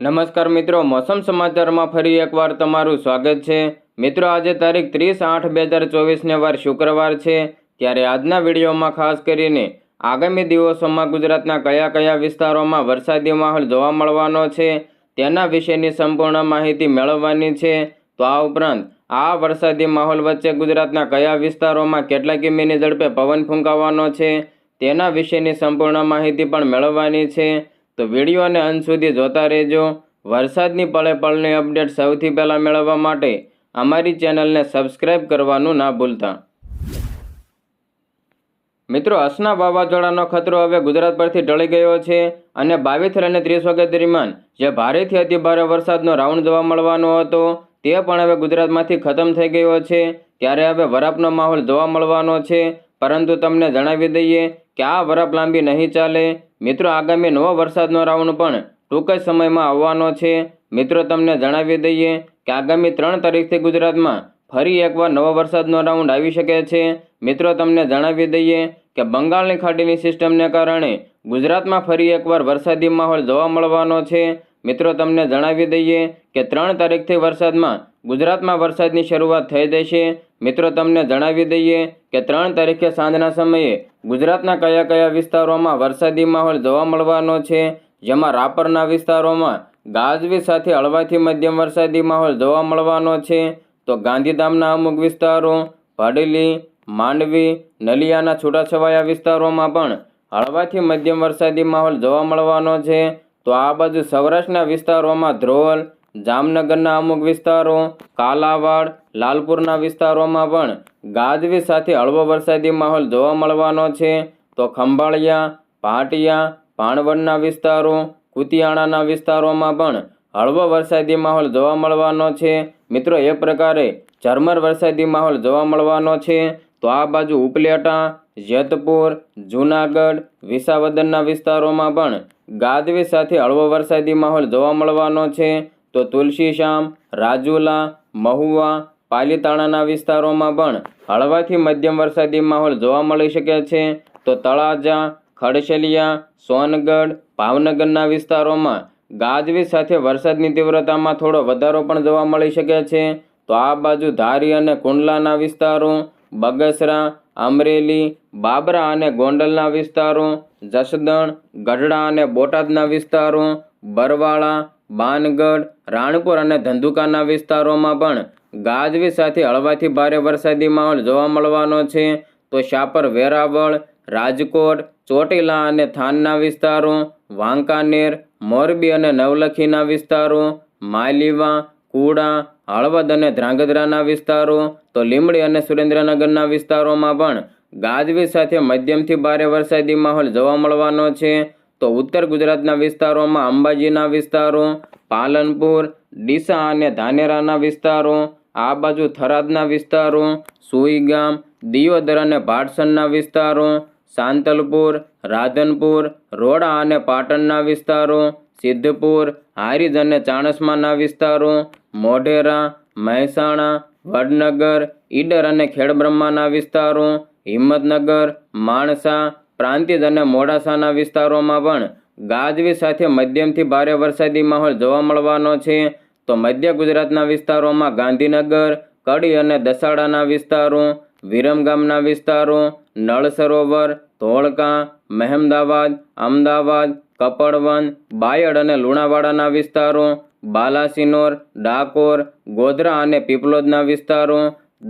નમસ્કાર મિત્રો, મોસમ સમાચારમાં ફરી એકવાર તમારું સ્વાગત છે. મિત્રો, આજે તારીખ ત્રીસ આઠ બે હજાર ચોવીસને વાર શુક્રવાર છે. ત્યારે આજના વિડીયોમાં ખાસ કરીને આગામી દિવસોમાં ગુજરાતના કયા કયા વિસ્તારોમાં વરસાદી માહોલ જોવા મળવાનો છે, તેના વિશેની સંપૂર્ણ માહિતી મેળવવાની છે. તો આ ઉપરાંત, આ વરસાદી માહોલ વચ્ચે ગુજરાતના કયા વિસ્તારોમાં કેટલા કિમીની ઝડપે પવન ફૂંકાવાનો છે, તેના વિશેની સંપૂર્ણ માહિતી પણ મેળવવાની છે. તો વિડીયોને અંત સુધી જોતા રહેજો. વરસાદની પળે પળની અપડેટ સૌથી પહેલાં મેળવવા માટે અમારી ચેનલને સબસ્ક્રાઈબ કરવાનું ના ભૂલતા. મિત્રો, અસના વાવાઝોડાનો ખતરો હવે ગુજરાત પરથી ટળી ગયો છે અને બાવીસ અને ત્રીસ વાગ્યા દરમિયાન જે ભારેથી અતિ ભારે વરસાદનો રાઉન્ડ જોવા મળવાનો હતો, તે પણ હવે ગુજરાતમાંથી ખતમ થઈ ગયો છે. ત્યારે હવે વરાપનો માહોલ જોવા મળવાનો છે. પરંતુ તમને જણાવી દઈએ કે આ વરાપ લાંબી નહીં ચાલે. મિત્રો, આગામી નવો વરસાદનો રાઉન્ડ પણ ટૂંક જ સમયમાં આવવાનો છે. મિત્રો, તમને જણાવી દઈએ કે આગામી ત્રણ તારીખથી ગુજરાતમાં ફરી એકવાર નવો વરસાદનો રાઉન્ડ આવી શકે છે. મિત્રો, તમને જણાવી દઈએ કે બંગાળની ખાડીની સિસ્ટમને કારણે ગુજરાતમાં ફરી એકવાર વરસાદી માહોલ જોવા મળવાનો છે. મિત્રો, તમને જણાવી દઈએ કે ત્રણ તારીખથી વરસાદમાં ગુજરાતમાં વરસાદની શરૂઆત થઈ જશે. મિત્રો, તમને જણાવી દઈએ કે ત્રણ તારીખે સાંજના સમયે ગુજરાતના કયા કયા વિસ્તારોમાં વરસાદી માહોલ જોવા મળવાનો છે, જેમાં રાપરના વિસ્તારોમાં ગાજવી સાથે હળવાથી મધ્યમ વરસાદી માહોલ જોવા મળવાનો છે, તો ગાંધીધામના અમુક વિસ્તારો, ભાડેલી, માંડવી, નલિયાના છૂટાછવાયા વિસ્તારોમાં પણ હળવાથી મધ્યમ વરસાદી માહોલ જોવા મળવાનો છે, તો આ બાજુ સૌરાષ્ટ્રના વિસ્તારોમાં ધ્રોલ જામનગરના અમુક વિસ્તારો, કાલાવાડ, લાલપુરના વિસ્તારોમાં પણ ગાજવીજ સાથે હળવો વરસાદી માહોલ જોવા મળવાનો છે. તો ખંભાળિયા ભાટિયા ભાણવડના વિસ્તારો, કુતિયાણાના વિસ્તારોમાં પણ હળવો વરસાદી માહોલ જોવા મળવાનો છે. મિત્રો, એ પ્રકારે ઝરમર વરસાદી માહોલ જોવા મળવાનો છે. તો આ બાજુ ઉપલેટા, જેતપુર, જૂનાગઢ, વિસાવદરના વિસ્તારોમાં પણ ગાજવીજ સાથે હળવો વરસાદી માહોલ જોવા મળવાનો છે. તો તુલસીશ્યામ રાજુલા, મહુવા, પાલીતાણાના વિસ્તારોમાં પણ હળવાથી મધ્યમ વરસાદી માહોલ જોવા મળી શકે છે. તો તળાજા, ખડશલિયા, સોનગઢ, ભાવનગરના વિસ્તારોમાં ગાજવીજ સાથે વરસાદની તીવ્રતામાં થોડો વધારો પણ જોવા મળી શકે છે. તો આ બાજુ ધારી અને કુંડલાના વિસ્તારો, બગસરા, અમરેલી, બાબરા અને ગોંડલના વિસ્તારો, જસદણ, ગઢડા અને બોટાદના વિસ્તારો, બરવાળા બાનગઢ, રાણપુર અને ધંધુકાના વિસ્તારોમાં પણ ગાજવીજ સાથે હળવાથી ભારે વરસાદી માહોલ જોવા મળવાનો છે. તો શાપર, વેરાવળ, રાજકોટ, ચોટીલા અને થાનના વિસ્તારો, વાંકાનેર, મોરબી અને નવલખીના વિસ્તારો, માલીવા, કુડા, હળવદ અને ધ્રાંગધ્રાના વિસ્તારો, તો લીંબડી અને સુરેન્દ્રનગરના વિસ્તારોમાં પણ ગાજવીજ સાથે મધ્યમથી ભારે વરસાદી માહોલ જોવા મળવાનો છે. તો ઉત્તર ગુજરાતના વિસ્તારોમાં અંબાજીના વિસ્તારો, પાલનપુર, ડીસા અને ધાનેરાના વિસ્તારો, આ બાજુ થરાદના વિસ્તારો સુઈગામ દિયોદર અને ભાટસણના વિસ્તારો, સાંતલપુર, રાધનપુર, રોડા અને પાટણના વિસ્તારો, સિદ્ધપુર, હારીજ અને ચાણસ્માના વિસ્તારો, મોઢેરા, મહેસાણા, વડનગર, ઈડર અને ખેડબ્રહ્માના વિસ્તારો, હિંમતનગર, માણસા પ્રાંતિજ અને મોડાસાના વિસ્તારોમાં પણ ગાજવી સાથે મધ્યમથી ભારે વરસાદી માહોલ જોવા મળવાનો છે. તો મધ્ય ગુજરાતના વિસ્તારોમાં ગાંધીનગર, કડી અને દસાડાના વિસ્તારો વિરમગામના વિસ્તારો, નળ સરોવર, ધોળકા, મહેમદાવાદ, અમદાવાદ કપડવન બાયડ અને લુણાવાડાના વિસ્તારો, બાલાસિનોર, ડાકોર, ગોધરા અને પીપલોદના વિસ્તારો,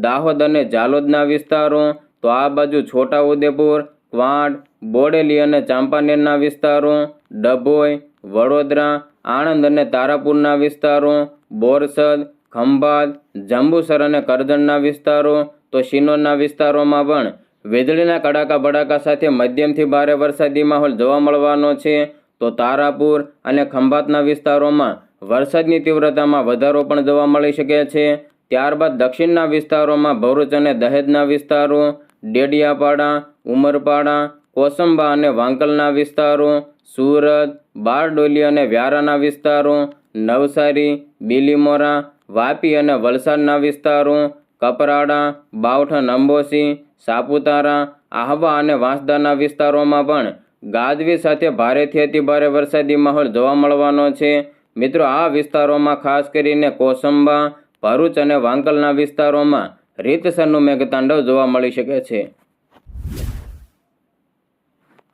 દાહોદ અને જાલોદના વિસ્તારો. તો આ બાજુ છોટાઉદેપુર ક્વાંટ બોડેલી અને ચાંપાનેરના વિસ્તારો, ડભોઈ, વડોદરા, આણંદ અને તારાપુરના વિસ્તારો, બોરસદ, ખંભાત, જંબુસર અને કરજણના વિસ્તારો તો શિનોરના વિસ્તારોમાં પણ વીજળીના કડાકા ભડાકા સાથે મધ્યમથી ભારે વરસાદી માહોલ જોવા મળવાનો છે. તો તારાપુર અને ખંભાતના વિસ્તારોમાં વરસાદની તીવ્રતામાં વધારો પણ જોવા મળી શકે છે. ત્યારબાદ દક્ષિણના વિસ્તારોમાં ભરૂચ અને દહેજના વિસ્તારો, ડેડિયાપાડા ઉમરપાડા, કોસંબા અને વાંકલના વિસ્તારો, સુરત, બારડોલી અને વ્યારાના વિસ્તારો, નવસારી, બીલીમોરા, વાપી અને વલસાડના વિસ્તારો, કપરાડા બાવઠન અંબોસી સાપુતારા, આહવા અને વાંસદાના વિસ્તારોમાં પણ ગાજવી સાથે ભારેથી અતિ ભારે વરસાદી માહોલ જોવા મળવાનો છે. મિત્રો, આ વિસ્તારોમાં ખાસ કરીને કોસંબા, ભરૂચ અને વાંકલના વિસ્તારોમાં રીતસરનું મેઘતાંડવ જોવા મળી શકે છે.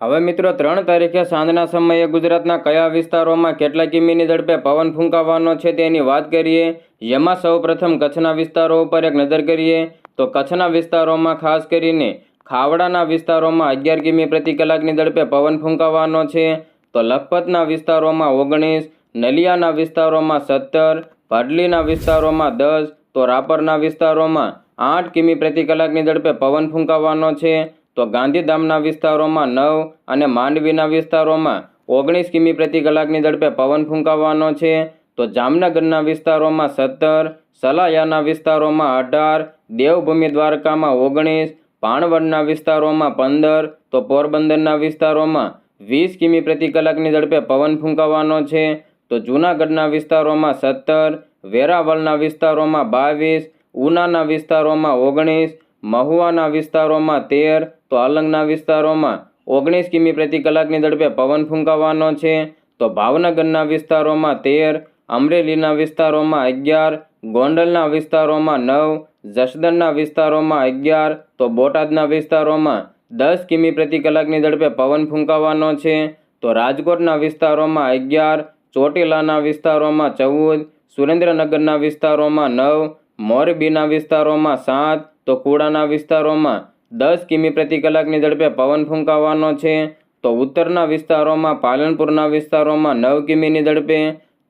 હવે મિત્રો, ત્રણ તારીખે સાંજના સમયે ગુજરાતના કયા વિસ્તારોમાં કેટલા કિમીની ઝડપે પવન ફૂંકાવાનો છે તેની વાત કરીએ. જેમાં સૌપ્રથમ કચ્છના વિસ્તારો ઉપર એક નજર કરીએ તો કચ્છના વિસ્તારોમાં ખાસ કરીને ખાવડાના વિસ્તારોમાં અગિયાર કિમી પ્રતિ કલાકની ઝડપે પવન ફૂંકાવાનો છે. તો લખપતના વિસ્તારોમાં ઓગણીસ, નલિયાના વિસ્તારોમાં સત્તર ભાડલીના વિસ્તારોમાં દસ, તો રાપરના વિસ્તારોમાં આઠ કિમી પ્રતિ કલાકની ઝડપે પવન ફૂંકાવાનો છે. તો ગાંધીધામના વિસ્તારોમાં નવ અને માંડવીના વિસ્તારોમાં ઓગણીસ કિમી પ્રતિ કલાકની ઝડપે પવન ફૂંકાવાનો છે. તો જામનગરના વિસ્તારોમાં સત્તર, સલાયાના વિસ્તારોમાં અઢાર, દેવભૂમિ દ્વારકામાં ઓગણીસ, પાણવડના વિસ્તારોમાં પંદર, તો પોરબંદરના વિસ્તારોમાં વીસ કિમી પ્રતિ કલાકની ઝડપે પવન ફૂંકાવાનો છે. તો જૂનાગઢના વિસ્તારોમાં સત્તર, વેરાવળના વિસ્તારોમાં બાવીસ, ઉનાના વિસ્તારોમાં ઓગણીસ, મહુવાના વિસ્તારોમાં તેર તો અલંગના વિસ્તારોમાં ઓગણીસ કિમી પ્રતિ કલાકની ઝડપે પવન ફૂંકાવાનો છે. તો ભાવનગરના વિસ્તારોમાં તેર, અમરેલીના વિસ્તારોમાં અગિયાર, ગોંડલના વિસ્તારોમાં નવ, જસદણના વિસ્તારોમાં અગિયાર, તો બોટાદના વિસ્તારોમાં દસ કિમી પ્રતિ કલાકની ઝડપે પવન ફૂંકાવાનો છે. તો રાજકોટના વિસ્તારોમાં અગિયાર, ચોટીલાના વિસ્તારોમાં ચૌદ, સુરેન્દ્રનગરના વિસ્તારોમાં નવ, મોરબીના વિસ્તારોમાં સાત, તો કુડાના વિસ્તારોમાં દસ કિમી પ્રતિ કલાકની ઝડપે પવન ફૂંકાવાનો છે. તો ઉત્તરના વિસ્તારોમાં, પાલનપુરના વિસ્તારોમાં નવ કિમીની ઝડપે,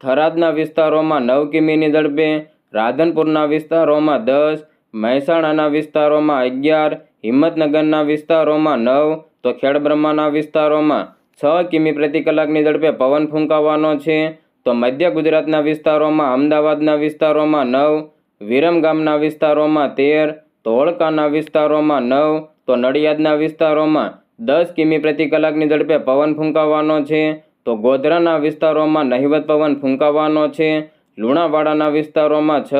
થરાદના વિસ્તારોમાં નવ કિમીની ઝડપે, રાધનપુરના વિસ્તારોમાં દસ, મહેસાણાના વિસ્તારોમાં અગિયાર, હિંમતનગરના વિસ્તારોમાં નવ, તો ખેડબ્રહ્માના વિસ્તારોમાં છ કિમી પ્રતિ કલાકની ઝડપે પવન ફૂંકાવાનો છે. તો મધ્ય ગુજરાતના વિસ્તારોમાં, અમદાવાદના વિસ્તારોમાં નવ, વિરમગામના વિસ્તારોમાં તેર ધોળકાના વિસ્તારોમાં નવ, તો નડિયાદના વિસ્તારોમાં દસ કિમી પ્રતિ કલાકની ઝડપે પવન ફૂંકાવાનો છે. તો ગોધરાના વિસ્તારોમાં નહિવત પવન ફૂંકાવાનો છે. લુણાવાડાના વિસ્તારોમાં છ,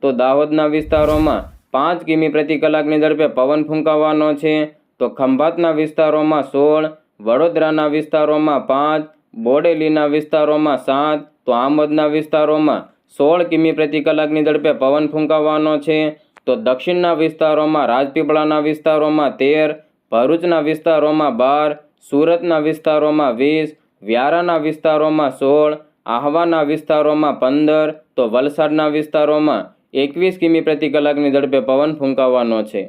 તો દાહોદના વિસ્તારોમાં પાંચ કિમી પ્રતિ કલાકની ઝડપે પવન ફૂંકાવાનો છે. તો ખંભાતના વિસ્તારોમાં સોળ, વડોદરાના વિસ્તારોમાં પાંચ, બોડેલીના વિસ્તારોમાં સાત, તો આમોદના વિસ્તારોમાં સોળ કિમી પ્રતિ કલાકની ઝડપે પવન ફૂંકાવાનો છે. તો દક્ષિણના વિસ્તારોમાં રાજપીપળાના વિસ્તારોમાં તેર, ભરૂચના વિસ્તારોમાં બાર, સુરતના વિસ્તારોમાં વીસ, વ્યારાના વિસ્તારોમાં સોળ, આહવાના વિસ્તારોમાં પંદર, તો વલસાડના વિસ્તારોમાં એકવીસ કિમી પ્રતિ કલાકની ઝડપે પવન ફૂંકાવાનો છે.